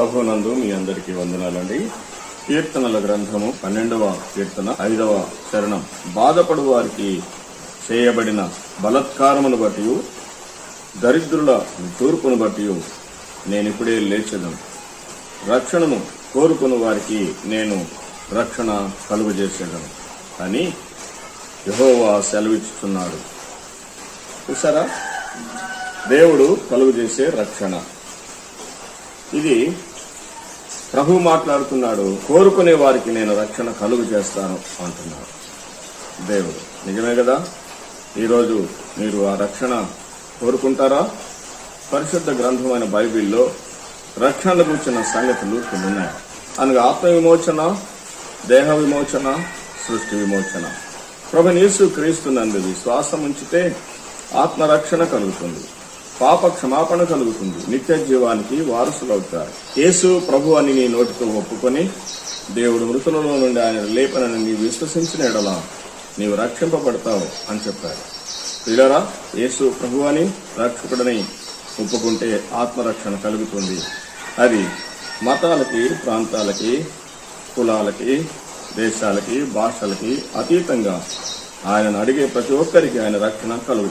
ప్రభునందు మీ అందరికీ వందనాలండి. కీర్తనల గ్రంథము పన్నెండవ కీర్తన ఐదవ చరణం. బాధపడు వారికి చేయబడిన బలత్కారమును బట్టి దరిద్రుల తూర్పును బట్టి నేనిప్పుడే లేచెదను. రక్షణను కోరుకుని వారికి నేను రక్షణ కలుగజేసేదను అని యహోవా సెలవిచ్చుతున్నాడు చూసారా దేవుడు కలుగు చేసే రక్షణ. ఇది ప్రభు మాట్లాడుతున్నాడు కోరుకునే వారికి నేను రక్షణ కలుగు చేస్తాను అంటున్నాడు. దేవుడు నిజమే కదా? ఈరోజు మీరు ఆ రక్షణ కోరుకుంటారా? పరిశుద్ధ గ్రంథమైన బైబిల్లో రక్షణ కూర్చున్న సంగతులు కొన్ని ఉన్నాయి. అనగా ఆత్మ విమోచన దేహ విమోచన సృష్టి విమోచన. ప్రభు నీసు క్రీస్తునందు విశ్వాసం ఉంచితే ఆత్మరక్షణ కలుగుతుంది. పాప క్షమాపణ కలుగుతుంది. నిత్య జీవానికి వారసులవుతారు యేసు ప్రభు అని నీ నోటితో ఒప్పుకొని దేవుడు మృతులలో నుండి ఆయన లేపనని నీ విశ్వసించిన ఎడలా నీవు రక్షింపబడతావు అని చెప్పారు. పిల్లరా యేసు ప్రభు అని రక్షకుడని ఒప్పుకుంటే ఆత్మరక్షణ కలుగుతుంది. అది మతాలకి ప్రాంతాలకి కులాలకి దేశాలకి భాషలకి అతీతంగా ఆయనను అడిగే ప్రతి ఒక్కరికి ఆయన రక్షణ కలుగు